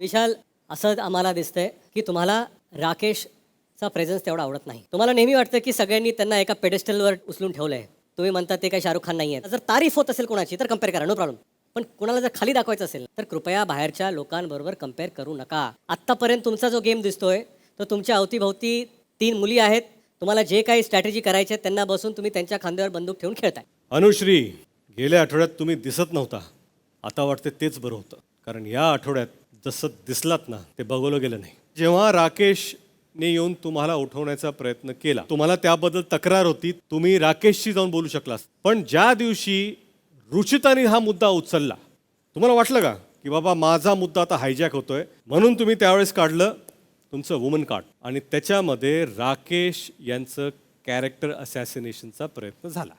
विशाल असं आम्हाला दिसतंय की तुम्हाला राकेशचा प्रेझेन्स तेवढा आवडत नाही. तुम्हाला नेहमी वाटतं की सगळ्यांनी त्यांना एका पेडेस्टलवर उचलून ठेवलंय. तुम्ही म्हणता ते काही शाहरुख खान नाही आहे जर तारीफ होत असेल कोणाची तर कंपेअर करा नो प्रॉब्लेम पण कुणाला जर खाली दाखवायचं असेल तर कृपया बाहेरच्या लोकांबरोबर कंपेअर करू नका. आत्तापर्यंत तुमचा जो गेम दिसतोय तो तुमच्या अवतीभोवती तीन मुली आहेत. तुम्हाला जे काही स्ट्रॅटेजी करायचे आहेत, त्यांना बसून तुम्ही त्यांच्या खांद्यावर बंदूक ठेवून खेळताय. अनुश्री गेल्या आठवड्यात तुम्ही दिसत नव्हता. आता वाटते तेच बरं होतं. कारण या आठवड्यात जसं दिसलात ना ते बघवलं गेलं नाही. जेव्हा राकेशने येऊन तुम्हाला उठवण्याचा प्रयत्न केला तुम्हाला त्याबद्दल तक्रार होती तुम्ही राकेशशी जाऊन बोलू शकलास पण ज्या दिवशी रुचिताने हा मुद्दा उचलला तुम्हाला वाटलं का की बाबा माझा मुद्दा आता हायजॅक होतोय म्हणून तुम्ही त्यावेळेस काढलं? तुमचं वुमन कार्ड आणि त्याच्यामध्ये राकेश यांचं कॅरेक्टर असॅसिनेशनचा प्रयत्न झाला.